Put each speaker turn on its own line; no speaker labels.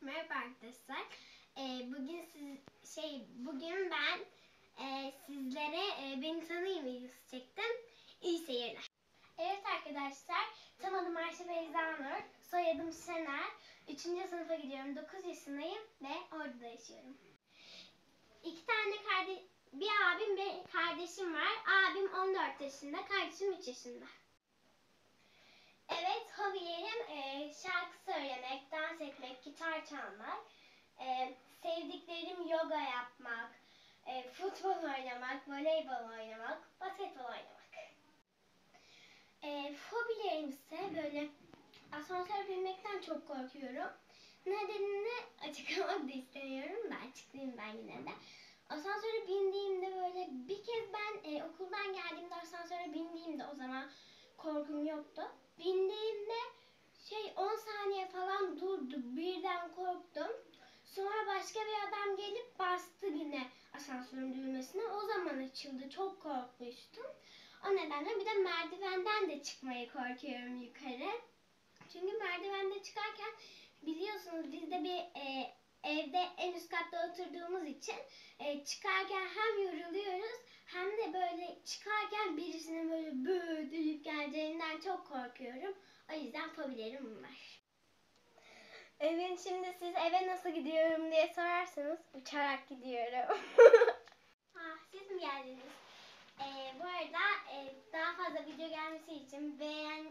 Merhaba arkadaşlar. Ee, bugün siz şey bugün ben e, sizlere e, beni tanıyın videosu çektim. Seyirler. Evet arkadaşlar, tam adım Ayşe Beyza Nur, soyadım Şener. Üçüncü sınıfa gidiyorum, 9 yaşındayım ve orada yaşıyorum. İki tane kardeş, bir abim bir kardeşim var. Abim 14 yaşında, kardeşim 3 yaşında. Evet, hobilerim e, şarkı söylemek, dans etmek, gitar çalmak. E, sevdiklerim yoga yapmak, e, futbol oynamak, voleybol oynamak, basketbol oynamak. E, hobilerim ise böyle asansör binmekten çok korkuyorum. Nedenini açıklamak da istemiyorum da açıklayayım ben yine de. Asansöre bindiğimde böyle bir kez ben e, okuldan geldiğimde asansöre bindiğimde o zaman korkum yoktu. Bindiğimde şey 10 saniye falan durdu. Birden korktum. Sonra başka bir adam gelip bastı yine asansörün düğmesine. O zaman açıldı. Çok korkmuştum. O nedenle bir de merdivenden de çıkmaya korkuyorum yukarı. Çünkü merdivende çıkarken biliyorsunuz biz de bir e, evde en üst katta oturduğumuz için e, çıkarken hem yoruluyoruz hem de böyle çıkarken birisinin böyle deyip geleceğinden çok korkuyorum. O yüzden fobilerim bunlar. Evet şimdi siz eve nasıl gidiyorum diye sorarsanız uçarak gidiyorum. ah, siz mi geldiniz? Ee, bu arada e, daha fazla video gelmesi için beğen,